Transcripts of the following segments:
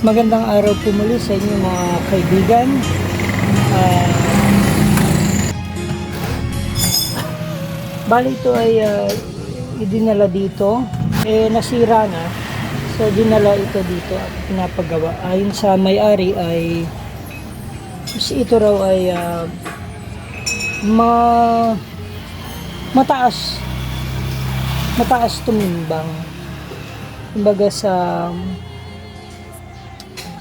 Magandang araw po muli sa inyo mga kaibigan. Ah, bali ito ay ah, idinala dito. Eh, nasira na. So, dinala ito dito at pinapagawa. Ayon sa may-ari ay ito raw ay ah, ma mataas mataas tumimbang kumbaga sa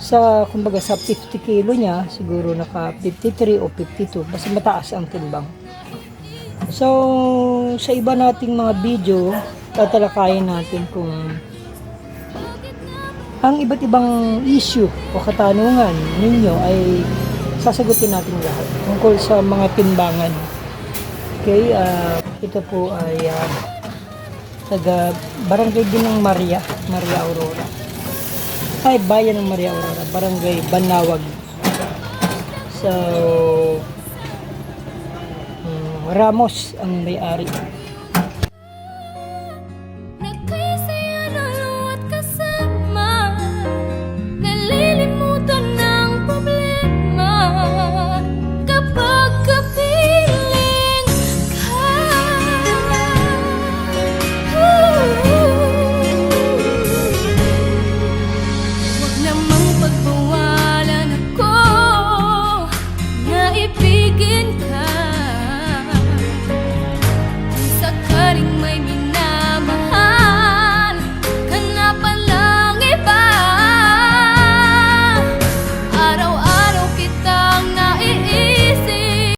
sa kumbaga sa 50 kilo niya siguro naka 53 o 52 basta mataas ang timbang. So sa iba nating mga video tatalakayin natin kung ang iba't ibang issue o katanungan ninyo ay sasagutin natin lahat tungkol sa mga timbangan. Okay ah, ito po ay ah, taga barangay din ng Maria Maria Aurora ay bayan ng Maria Aurora barangay Banawag. So mm, Ramos ang may-ari